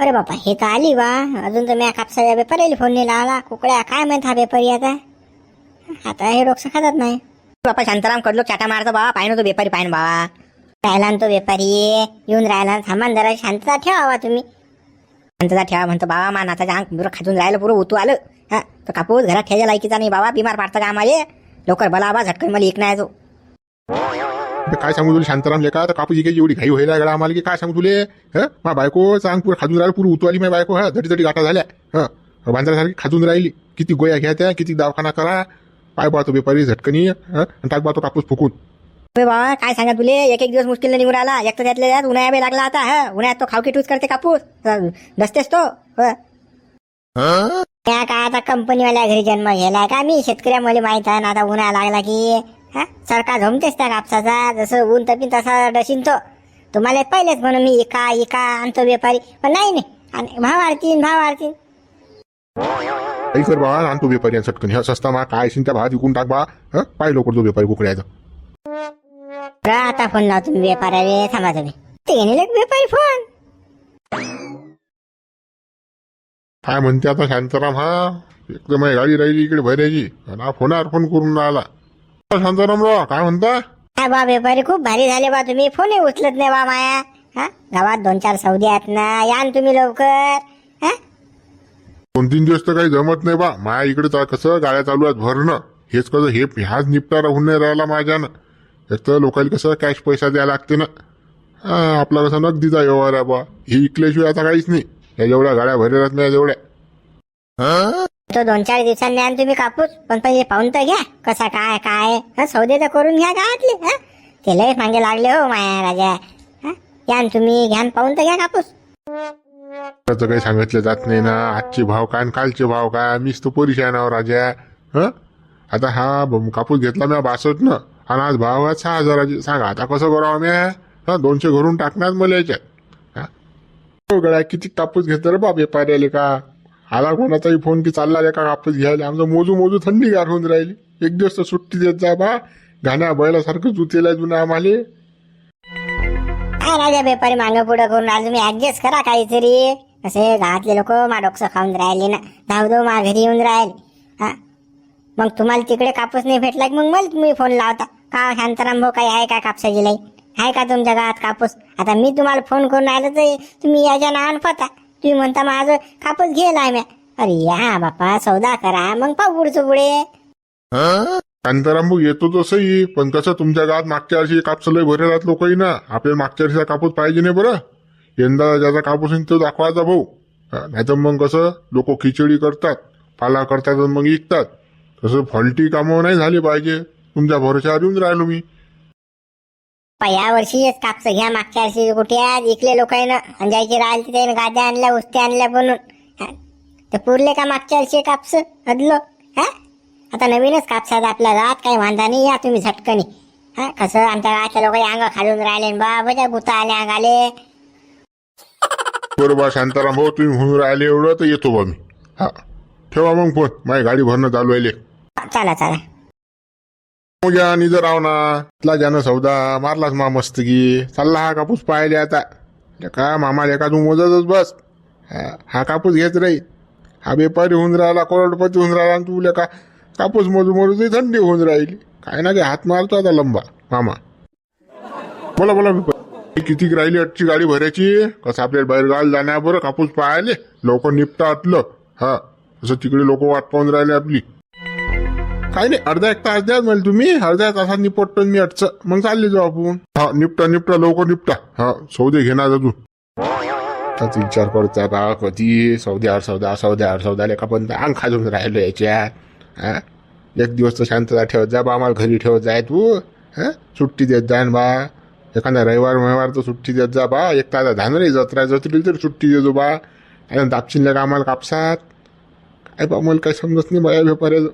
अरे बापा हे तर आली वा अजून तर मी कापसाच्या व्यापाऱ्याला फोन नाही लावला. कुकड्या काय माहीत हा व्यापारी आता आता हे डोकं खातात नाही. बापा शांताराम कडलो चाटा मारतो बाबा. पाहिजे तो व्यापारी पाहिजे बाबा. राहिला ना तो व्यापारी येऊन राहिला थांबा जरा. शांतता ठेवा तुम्ही. शांतता ठेवा म्हणतो बाबा. मा नाताच्या अंग पुरं खातून राहिलं पुरं उतू आलं. हा तो कापूस घरात ठेजा लायकीचा नाही बाबा. बिमार पडतं का आम्हाला लवकर बला बा झटकन मला इकणार तो काय सांगू तुला? शांताराम लेका तर कापूस इकायची एवढी घाई व्हायला गडा आम्हाला की काय सांगू तुले? हं? मा बायको सांग पुरं खाजून राहिली पुरी उतू आली माझी बायको हा? झटी झटी गाठा झाल्या हं? बांधल्यासारखी खाजून राहिली. किती गोया घ्या त्या किती दवाखाना करा. पाय पाहतो बेपारी झटकनी हं? टाक पाहतो कापूस फुकून. बाबा काय सांगा तुले? एक एक दिवस मुश्किल निघून आला. एक तर त्यातल्या त्यात उन्हाळ्या बी लागला आता हा? उन्हाळ्यात तो खावकी टूच करते कापूस. दसतेस तो हं. त्या काय आता कंपनीवाल्या घरी जन्म गेलाय का मी? शेतकऱ्या मला माहीत आहे ना आता उन्हाळा लागला की हा? सरकार झोमतेस त्या कापसाचा जसं ऊन तपीन तसा डशीन तो. तुम्हाला पहिलेच म्हणून मी इका इका आणतो व्यापारी. पण नाही नाही आणि भाव वाढतील भाव वाढतील काही कर बा आणतो बेपारी आणि झटकनी हा सस्ता मा काय असेल त्या भात विकून टाक बा. हं? पाय लवकर तो बेपारी कुकड्याचा. बरं, आता फोन लाव तुम्ही व्यापाऱ्याला. थांबा तुम्ही. ते घेणे व्यापारी फोन. काय म्हणते आता शांताराम हा? एकदम गाडी राहिली इकडे भरायची आणि हा फोनावर फोन करून राहिला. अ, शांताराम राव काय म्हणता हा बा व्यापारी खूप भारी झाले बा तुम्ही. फोनही उचलत नाही बा माया. हा? गावात दोन चार सौदे आहेत ना. या न तुम्ही लवकर. हा? दोन तीन दिवस तर काही जमत नाही बा. माया इकडे चा- कसं गाड्या चालू आहेत भरणं. हेच कसं हे ह्याच निपटारा होऊन नाही राहिला माझ्यानं. एक तर लोकांना कसं कॅश पैसा द्यायला लागते ना. हा, आपला कसं नगदीचा व्यवहार आहे बा. हे इकल्याशिवाय आता काहीच नाही. या जेवढ्या गाड्या भरेल्या आहेत ना या जेवढ्या. हा? तो दोन चार दिवसांनी आण तुम्ही कापूस. पण पहिले पाहून तर घ्या कसा काय काय. सौदे तर करून घ्या गावातले हा. ते लय मागे लागले हो माया राजा. हा या तुम्ही घ्या पाहून तर घ्या कापूस. त्याचं काही सांगितलं जात नाही ना. आजचे भाव काय आणि कालचे भाव काय? मीच तो परिशानावर राजा. हं? आता हा ब- कापूस घेतला मी बासष्ट ना. आणि आज भाव आहे सहा हजाराचे सांगा आता कसं करावं मी हा? दोनशे घरून टाकणार मला याच्यात. हा? हो गड्या किती कापूस घेतला रे बाप व्यापाऱ्याले का? आला कोणाचाही फोन की चालला रे का कापूस घ्यायला? आमचं मोजू मोजू थंडी गार होऊन राहिली. एक दिवस तर सुट्टी देत जा बा. घाण्या बैलासारखं जुतेला जुना आम्हाले काय राजा बेपारी मागं पुढं करून आज तुम्ही ऍडजस्ट करा काहीतरी. असे गावातले लोक मा खाऊन राहिले ना. धाव धाव मा घरी येऊन राहिले. हा. मग तुम्हाला तिकडे कापूस नाही भेटला की मग मला तुम्ही फोन लावता. का शांताराम भाऊ काही आहे का कापसाची लाई आहे का तुमच्या गावात कापूस? आता मी तुम्हाला फोन करून राहिलो तर तुम्ही याच्या नावानं पता. तुम्ही म्हणता माझं कापूस घेलाय म्या. अरे या बापा सौदा करा मग पाहू पुढचं पुढे. शांताराम येतो तसंही पण कसं तुमच्या गावात मागच्या वर्षी कापसाला भरेलात लोकही ना? आपल्याला मागच्या वर्षीचा कापूस पाहिजे नाही बरं. यंदा ज्याचा कापूस आहे तो दाखवायचा भाऊ. नाही तर मग कसं? लोक खिचडी करतात पाला करतात मग विकतात. तसं फॉल्टी कामं नाही झाली पाहिजे. तुमच्या भरोशावर येऊन राहिलो मी. या वर्षी कापस घ्या मागच्या वर्षी कुठे आज इकले लोक आहे ना आणि ज्याचे राहिले ते गाद्या आणल्या उस्त्या आणल्या बनून? ते पुरले का मागच्या वर्षी कापस अदलो हा? आता नवीनच कापसात आपल्या गावात काही वांधा नाही या तुम्ही झटकनी. हा? कसं आमच्या गावाच्या लोक अंग खालून राहिले बा बजा गुता आले. अंगाले बरोबर शांताराम भाऊ तुम्ही म्हणून राहिले एवढं तर येतो बा मी. हा. ठेवा मग फोन माझी गाडी भरणं चालू आहे. चला चला. घ्या निज राव ना. इथला ज्यानं सौदा मारलाच मा मस्तगी चालला हा कापूस पाहिले आता. का मामा लेका तू मोजतच बस. हा कापूस घेत राहील हा बेपारी होऊन राहिला करोडपती होऊन राहिला आणि तू लेका कापूस मोजू मोजू ती थंडी होऊन राहिली. काय ना काय हात मारतो आता लंबा. मामा. बोला बोला व्यापारी. किती राहिली आजची गाडी भरायची? कसं आपल्याला बाहेर गाल बरं कापूस पाहायले? लवकर निपटा आतलं हा असं तिकडे लोक वाट पाहून राहिले आपली. काही नाही अर्धा एक तास द्या मला तुम्ही. अर्ध्या तासात निपटतो मी अडच मग चालले जाऊ आपण. हा निपटा निपटा लवकर निपटा. हा सौदे घेणार तू त्याच विचार करता बा कधी. सौद्यावर सौदा सौद्यावर सौदा लेखा पण अंग खाजून राहिलो याच्यात. हा? एक दिवस तर शांतता ठेवत जा बा आम्हाला घरी ठेवत जाय तू. हा? सुट्टी देत जा बा. एखादा रविवार रविवार तर सुट्टी देत जा बा. एक तास धानरे जत्रा जत्रेली तर सुट्टी देतो बा. आणि दापचिनल्या का आम्हाला कापसात? काय बा मला काही समजत नाही बाया व्यापाऱ्याचं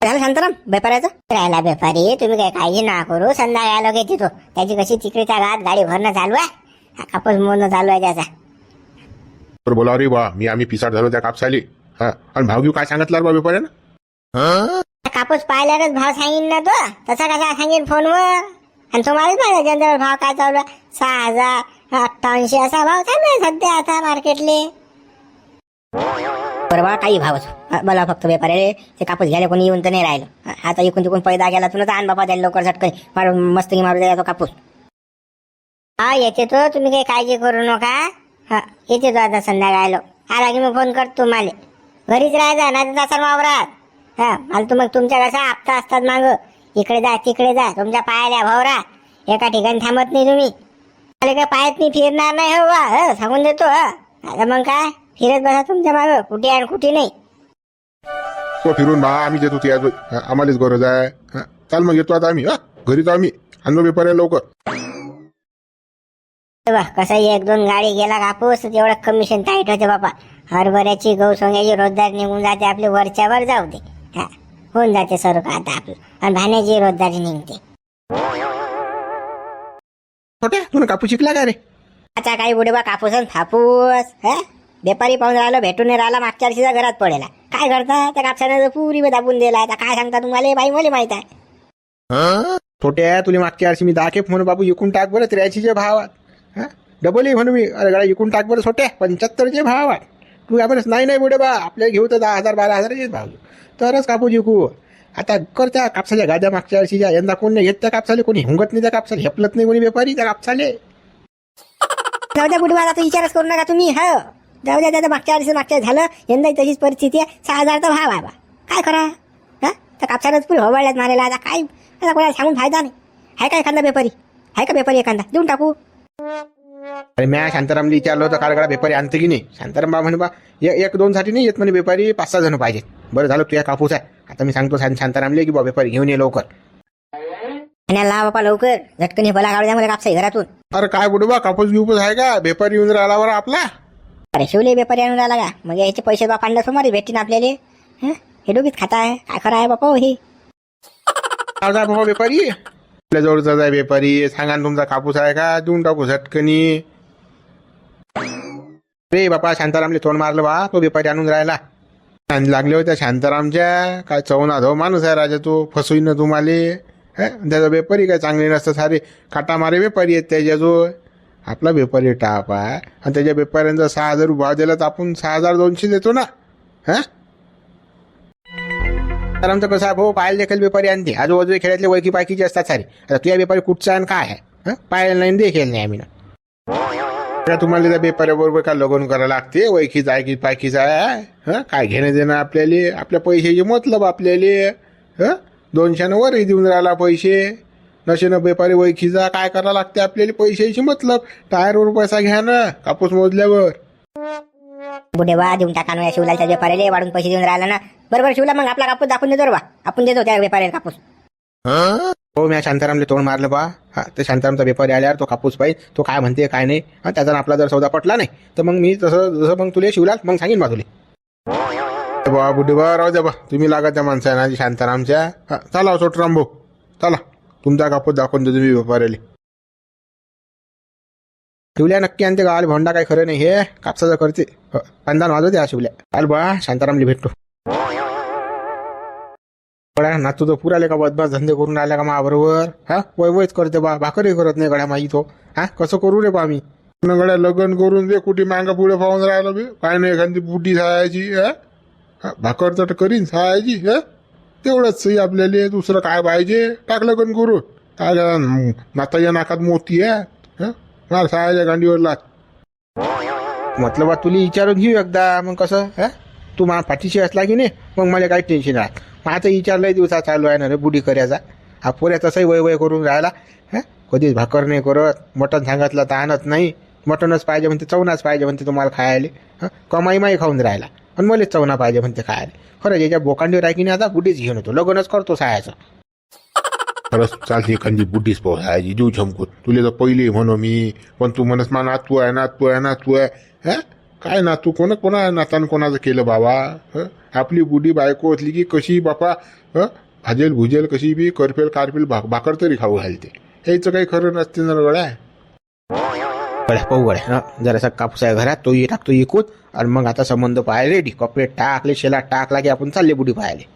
झालं शांताराम? व्यापाऱ्याचं राहिला व्यापारी तुम्ही काय काळजी ना करू संध्याकाळी आलो घेते तो. त्याची कशी तिकडे त्या गावात गाडी भरणं चालू आहे? हा कापूस मोडणं चालू आहे त्याचा. तर बोला अरे बा मी आम्ही पिसाट झालो त्या कापसाली. हा आणि भाव घेऊ काय सांगितलं बा व्यापाऱ्यानं कापूस पाहिल्यावरच भाव सांगेन ना तो. तसा कसा सांगेन फोनवर? आणि तुम्हालाच माहिती जनरल भाव काय चालू आहे? सहा हजार अठ्ठावन्नशे असा भाव चालू आहे सध्या आता मार्केटले बरोबर काही भाव असो. मला फक्त व्यापारी ते कापूस घ्यायला कोणी येऊन तर नाही राहिलं. आता इकून तिकून पैदा गेला तुला आण बाबा द्यायला लवकर झटकन मारू मस्त मारू द्यायला तो कापूस. हा येते तो तुम्ही काही काळजी करू नका. हा येते तो आता संध्याकाळ. आला की मी फोन करतो तुम्हाला घरीच राहायचा नाही तर तसा वावरात. हा मला तू मग तुमच्या कसा हप्ता असतात माग. इकडे जा तिकडे जा तुमच्या पायाला भावरा एका ठिकाणी थांबत नाही तुम्ही. मला काय पायात नाही फिरणार नाही हो वा हो, सांगून देतो हा. आता मग काय? फिरत बसा तुमच्या माग. कुठे आणि कुठे नाही. तो फिरून बा आम्ही देतो ती आजोय हा, आम्हालाच गरज आहे. हा, चाल मग येतो आता आम्ही. हा घरी जाऊ आम्ही. आणलो पेपर लवकर. हे बा कसं एक दोन गाडी गेला कापूस तेवढं कमिशन टाईट होते बाबा. हरभऱ्याची गहू सोंग्याची रोजदार निघून जाते आपली वरच्यावर जाऊ दे. हा होऊन जाते सर्व का आता आपलं. आणि धान्याची रोजदारी निघते. छोट्या तुला कापूस शिकला का रे? आता काही बुडे बा कापूस आणि थापूस हा? व्यापारी पाहून राहिलो भेटून नाही राहिला मागच्या वर्षीचा घरात पडेला. काय करता? त्या कापसानं पुरी दाबून दिला आता काय सांगता तुम्हाला? बाई मला माहीत आहे. छोट्या तुला मागच्या वर्षी मी दाखे म्हणून बाबू इकून टाक बरं त्र्याऐंशीच्या भावात. हा? डबल ही म्हणून मी. अरे गडा इकून टाक बरं छोट्या पंच्याहत्तरचे भावात. तू या बरं नाही नाही बुडे बा. आपल्या घेऊ तर दहा हजार बारा हजाराचेच भाव. तरच कापूस विकू आता कर त्या कापसाच्या गाद्या मागच्या वर्षीच्या. यंदा कोण नाही घेत त्या कापसाले कोणी हुंगत नाही त्या कापसाला हेपलत नाही कोणी व्यापारी त्या कापसाले. जाऊ द्या बुडवा आता विचारच करू नका तुम्ही हो? जाऊ द्या त्याचं मागच्या वर्षी मागच्या झालं यंदाही तशीच परिस्थिती आहे. सहा हजारचा भाव आहे बा काय करा हा? त्या कापसानंच पुढे होवाळ्यात मारायला आता काय आता कोणाला सांगून फायदा नाही. आहे का एखादा व्यापारी आहे का व्यापारी एखादा? देऊन टाकू. अरे म्या शांतारामला विचारलं होतं काल व्यापारी आणतं की नाही? शांताराम बा म्हणे बा एक दोन साठी नाही येत म्हणे व्यापारी पाच सहा जण पाहिजेत. बरं झालं तुझ्या कापूस आहे. आता मी सांगतो शांतारामले की बा व्यापारी घेऊन ये लवकर. आणि ला बापा लवकर. झटकन हे भला काढू द्या मला कापसा घरातून. अरे काय बुडबा कापूस बिपूस आहे का? पेपर येऊन राहिला बरं आपला. अरे शिवले बेपारी आणून आला का? मग याचे पैसे बाप आणलं सोमारी भेटतील आपल्याला. हं? हे डोबीत खाता आहे. काय खरं आहे बापा हो हे काय जा बाबा व्यापारी आपल्या जवळचा जाय व्यापारी सांगा ना तुमचा कापूस आहे का? देऊन टाकू झटकनी. रे बापा शांतारामले तोंड मारलं बा. तो व्यापारी आणून राहिला. आणि लागले होत्या शांतारामच्या. काय चवना धो माणूस आहे राजा तो. फसवीन ना तुम्हाला. त्याचा व्यापारी काय चांगले नसतं सारे. काटा मारे व्यापारी आहेत त्याच्याजवळ. आपला व्यापारी टाप आहे. आणि त्याच्या व्यापाऱ्यांचा सहा हजार भाव दिला तर आपण सहा हजार दोनशे देतो ना. हा? तर आमचं कसं आहे भाऊ? पाहायला देखील व्यापारी आणते. आजूबाजू खेळातले वळखी पायकीचे असतात सारे. आता तुझ्या व्यापारी कुठचा आणि काय आहे? हं? पाहायला नाही देखील नाही आम्ही ना. त्या तुम्हाला त्या व्यापाऱ्याबरोबर काय लगन करायला लागते? वैखीच आहे की पायकीच आहे? हा? काय घेणं देणं आपल्याला? आपल्या पैशाचे मतलब आपल्याला. हा? दोनशेनं वरही देऊन राहिला पैसे. नशेनं व्यापारी वैखीचा काय करायला लागते आपल्याला? पैशाची मतलब. टायरवर पैसा घ्या ना कापूस मोजल्यावर. बुढे बा देऊन टाका ना या व्यापाऱ्याला वाढून पैसे देऊन राहिला ना. बरोबर शिवला मग आपला कापूस दाखवून देतो रे बा आपण देतो त्या व्यापाऱ्याला कापूस. हो मी शांतारामले तोंड मारलं बा. हा ते शांतारामचा व्यापारी आल्यावर तो कापूस पाहिजे. तो काय म्हणते काय नाही. हा त्याचा आपला जर सौदा पटला नाही तर मग मी तसं जसं मग तुले शिवलाल मग सांगेन बा तुले. बा बुढे बा राहू द्या बा. तुम्ही लागा त्या माणसांना शांतारामच्या. हा, चला सोटराम भाऊ. चला. तुमचा कापूस दाखवून देतो मी व्यापाऱ्याला. शिवल्या नक्की आणते गावाला भोंडा काय खरं नाही. हे कापसाचं करते. हो, पंधान वाजवते हा शिवल्या. काल बा शांतारामले भेटतो गड्या नातू तर पुराले का बदमाश धंदे करून आल्या का माबरोबर हा? वय वयच करते बा. भाकरही करत नाही गड्या माही तो. हा? कसं करू रे बा मी? गड्या लग्न करून दे. कुठे मांगा पुढे पाहून राहिलं बी काय नाही एखादी बुटी सहायची हा? भाकर तर करीन सहायची हा? तेवढंच सही आपल्याला दुसरं काय पाहिजे? टाकलं गण करू काय नाताच्या नाकात मोती आहे. मार सहायच्या गांडीवर लाग म्हटलं बा तुला विचारून घेऊ एकदा. मग कसं? हा? तू मला पाठीशी असला की नाही मग मला काही टेन्शन राहत मग आता विचारलंय दिवसा चालू आहे ना रे बुडी करायचा हा पोऱ्या तसंही वय वय करून राहिला. हा? कधीच भाकर नाही करत मटण सांगितलं तर आणत नाही. मटणच पाहिजे म्हणते चवनाच पाहिजे म्हणते तुम्हाला खायला. हा? कमाई माई खाऊन राहिला. आणि मला चवना पाहिजे म्हणते काय खरं ज्याच्या बोकांडीवर आहे की नाही आता बुडीच घेऊन येतो. लग्नच करतो सायाचं. खरंच चालते एखादी बुटीच पोहायची जीव छमकून तुले तर पहिली म्हणू मी पण तू म्हणस मा नातू आहे नातू आहे नातू आहे. हा? काय नातू? कोण कोणा नातान कोणाचं केलं बाबा? हं? आपली बुडी बायको असली की कशी बापा? हं? भाजेल भुजेल कशी बी करपेल कारपेल भा भाकर तरी खाऊ घालते. यायचं काही खरं नसते ना गळ्या गड्या पाहू गड्या. हा जरासा कापूस आहे घरात तोही टाकतो इकूत आणि मग आता संबंध पाहायला रेडी कपडे टाकले शेला टाकला की आपण चालले बुडी पाहायला.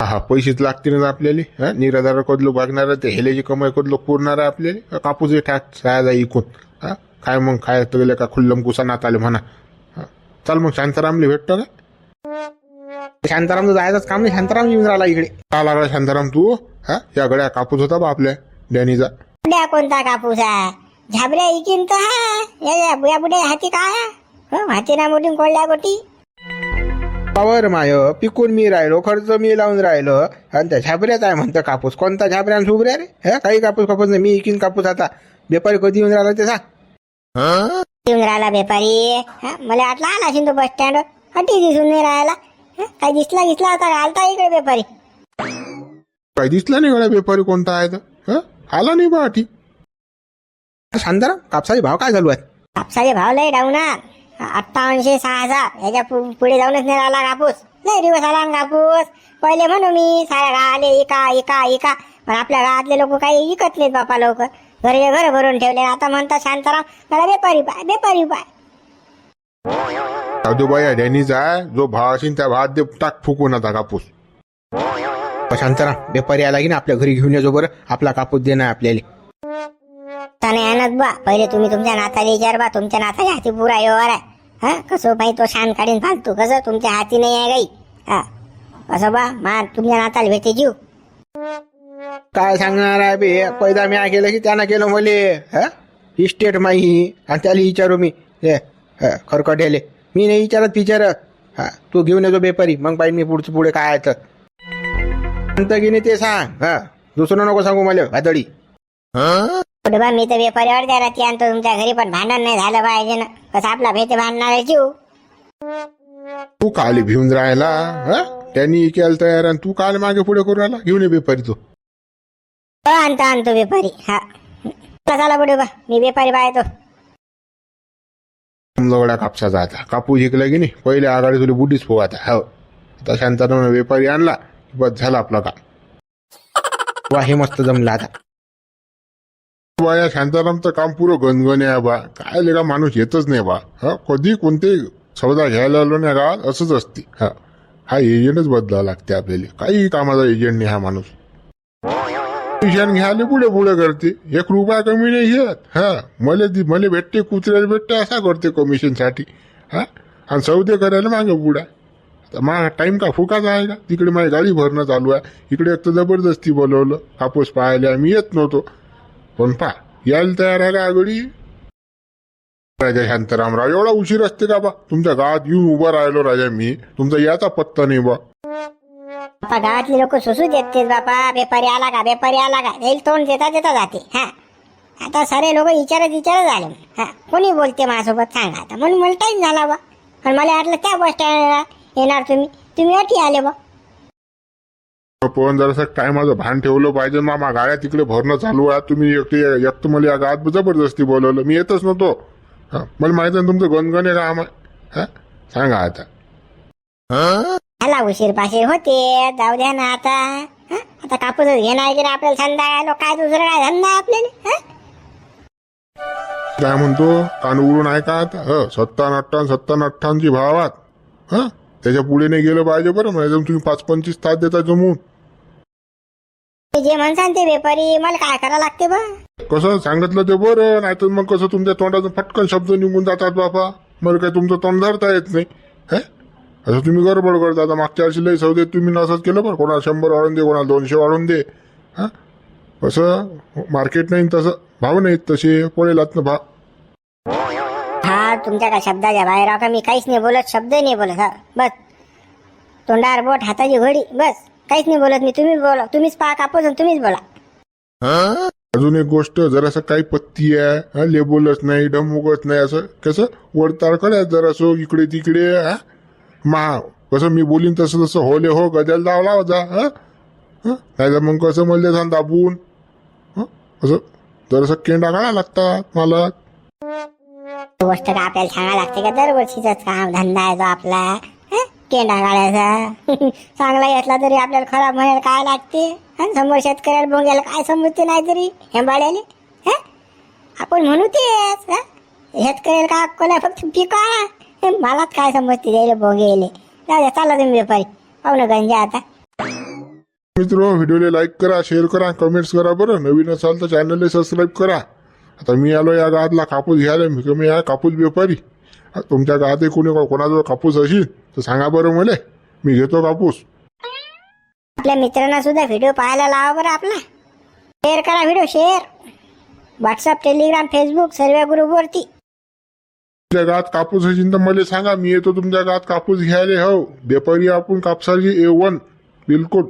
हा पैसेच लागतील ना आपल्याला हा? निराधार कदलो बघणार ते हेल्याची कमाई कदलो पुरणार आहे आपल्याला. कापूस टाक साया इकून. हा काय मग काय तर गेले का खुल्लम कुसा नात आले म्हणा. हा. चल मग शांतारामले भेटतो का? शांताराम जायचंच काम नाही. शांताराम येऊन राहिला इकडे. का लागला शांताराम तू? हा या गड्या कापूस होता बा आपल्या डॅनीचा. कोणता कापूस आहे? झाबऱ्या इकीन तर हा। या- या बुया बुड्या हाती काय हो? हाती ना मोठी कोळल्या गोटी। पावर माय पिकून मी राहिलो खर्च मी लावून राहिलो आणि त्या झाबऱ्याच आहे म्हणतं कापूस. कोणता झाबऱ्या आणि झुबऱ्या रे? हे काही कापूस कापूस नाही मी इकीन कापूस आता. व्यापारी कधी येऊन राहिला ते सांग. येऊन राहिला व्यापारी हा मला आटला आला असेल तो बस स्टँड. हटी दिसून नाही राहिला. हा, काही दिसला दिसला होता का? आलता इकडे व्यापारी काय दिसला नाही गड्या व्यापारी कोणता आहे तर? हा आला नाही बा ठीक शांताराम कापसाचे भाव काय चालू आहेत? कापसाचे भाव लय डाऊनार अठ्ठावनशे सहा हजार याच्या पु- पुढे जाऊनच नाही राहिला कापूस. लय दिवस आला ना कापूस. पहिले म्हणू मी साऱ्या गावाले इका इका इका. पण आपल्या गावातले लोक काही विकत नाहीत बापा लोक घरचे घर भरून ठेवले. आता म्हणतात शांताराम मला व्यापारी पाय व्यापारी पाय साधूबाई डॅनीचा आहे. जो भाव असेल त्या भावात दे टाक फुकून आता कापूस. पण शांताराम व्यापारी आला की ना आपल्या घरी घेऊन येतो बरं. आपला कापूस देणार आपल्याला. त्याने आणत बा. पहिले तुम्ही तुमच्या नाताला विचार बा. तुमच्या नाताच्या हाती पुरा व्यवहार आहे. हा? कसं पाहिजे तो शान काढीन फालतू? कसं? तुमच्या हाती नाही आहे गाई हा? कसं बा. मा तुमच्या नाताला भेटे जीव. काय सांगणार आहे बे? पैदा मी केलं की त्यानं केलं मले. हा? इस्टेट माही आणि त्याला विचारू मी. हे खरकटेले मी नाही विचारत विचारत हा तू घेऊन येतो बेपारी. मग पाहिजे मी पुढचं पुढे काय आहे तर. म्हणतं की नाही ते सांग. हा. दुसरं नको सांगू मला. भादडी पुढे बा मी तर व्यापाऱ्यावर द्या राहते आणतो तुमच्या घरी पण भांडण नाही झालं पाहिजे ना. कसं आपला भेटे भांडणार आहे जीव. तू काल भिवून राहिला हा? त्यांनी केलं तयार आणि तू काल मागे पुढे करून राहिला? घेऊन ये व्यापारी तो हो, आणतो आणतो व्यापारी. हा. चला पुढे बा. मी व्यापारी पाहतो. समजा कापसाचा आता कापूस शिकला की नाही? पहिले आघाडी तुला बुडीच पो आता हो. आता शांताराम व्यापारी आणला की बस झाला आपला काम. वा हे मस्त जमलं आता. बा या शांतारामचं काम पुरं गणगणे आहे बा. काय लेगा माणूस येतच नाही बा. हा कधी कोणते सौदा घ्यायला आलो नाही गावात असंच असते. हा हा एजंटच बदला लागते आपल्याला. काही कामाचा एजंट नाही हा माणूस. पेशन घ्यायला पुढे पुढे करते. एक रुपया कमी नाही घेत. हा मले दी- मले भेटते कुत्र्याला भेटते असा करते कमिशनसाठी. हा आणि सौदे करायला मागे पुढा. तर माझा टाइम का फुकाचा आहे का? तिकडे माझी गाडी भरणं चालू आहे. इकडे एक तर जबरदस्ती बोलवलं. कापूस पाहायला मी येत नव्हतो. पण पा यायला तयार आहे का आगळी राजा शांतारामराव एवढा उशीर असते का बा? तुमच्या गावात येऊन उभा राहिलो राजा मी. तुमचा याचा पत्ता नाही बा. बापा गावातले लोक सुसू देत बापा. व्यापारी आला का व्यापारी आला का? येईल तोंड देता देता जाते. हा. आता सारे लोक विचारत विचारत आले हा. कोणी बोलते माझ्यासोबत? सांगा. आता म्हणून मला टाईम झाला बा. आणि मला वाटलं त्या बस स्टँडला येणार तुम्ही. तुम्ही अटी आले बा. पण जरासं काय माझं भान ठेवलं पाहिजे. मामा गाड्या तिकडे भरणं चालू आहे. तुम्ही एकटे एक तर मला या गावात जबरदस्ती बोलवलं. मी येतच नव्हतो. हा मला माहिती आहे तुमचं गणगण आहे आहे हा? सांगा आता. झाला उशीर पाशीर होते. जाऊ द्या ना आता. हा? आता कापूसच घेणार की नाही आपल्याला संध्याकाळ काय दुसरं काय धंदा आहे आपल्याला? हा? काय म्हणतो? कान उडून आहे का आता? ह सत्तावन्न अठ्ठावन्न सत्तावन्न अठ्ठावन्नची भावात. हा? त्याच्या पुढे नाही गेलं पाहिजे बरं. म्हणजे तुम्ही पाच पंचवीस तास देता जमून. ते जे म्हणसान ते व्यापारी मला काय करावं लागते बा? कसं सांगितलं ते बरं नाही तर मग कसं तुमच्या तोंडातून फटकन शब्द निघून जातात बापा? मला काय तुमचं तोंड धरता येत नाही हे? असं तुम्ही गडबड करता आता मागच्या वर्षी लई सौदे तुम्ही नसंच केलं बरं कोणाला शंभर वाढून दे कोणाला दोनशे वाढून दे हा? कसं मार्केट नाही तसं भाव नाहीत तसे पडेलात ना भाव हा तुमच्या काय शब्दाच्या बाहेर का मी काहीच नाही बोलत शब्द नाही बोलत हा बस. तोंडावर बोट हाताची घडी बस. काहीच नाही बोलत मी. तुम्ही बोला. तुम्हीच पहा कापूस आणि तुम्हीच बोला. अजून एक गोष्ट जरासं काही पत्ती आहे हा, लेबलच नाही डमुकच नाही असं कसं? वडताळ करायचं जरासं इकडे तिकडे हा? मा कसं मी बोलीन तसं तसं. होले हो गद्याला दाव लावा जा हा? नाही तर मग कसं मला सांग दाबून? हं? असं जरासं केंडा काढा लागतात मला. गोष्ट का आपल्याला सांगायला लागते का? दरवर्षीचाच काम धंदा आहे तो आपला? केंडा गाळ्याचा चांगला घेतला तरी आपल्याला खराब म्हणायला काय लागते? आणि समोर शेतकऱ्याला भोंग्याला काय समजते नाही तरी? हेंबाळ्याले? आपण म्हणू तेच शेतकऱ्याला काय अक्कल आहे? फक्त पिका मलाच काय समजते द्यायला भोंगे जाऊ द्या, चला तुम्ही व्यापारी. पाहू ना गंजा आता. मित्र व्हिडिओला लाईक करा शेअर करा कमेंट्स करा बरं. नवीन असाल तर चॅनलला सबस्क्राईब करा. आता मी आलो या गावातला कापूस घ्यायला. मी कमी आहे कापूस व्यापारी. तुमच्या गावात कोणी कोणाजवळ कापूस असेल तर सांगा बरं मला. मी घेतो कापूस. आपल्या मित्रांना सुद्धा व्हिडिओ पाहायला लावा बरं आपला. शेअर करा video share WhatsApp Telegram Facebook सर्व ग्रुपवरती तुमच्या गावात कापूस असेल तर मला सांगा मी येतो तुमच्या गावात कापूस घ्यायला हो. व्यापारी आपण कापसाची ए वन बिलकुल.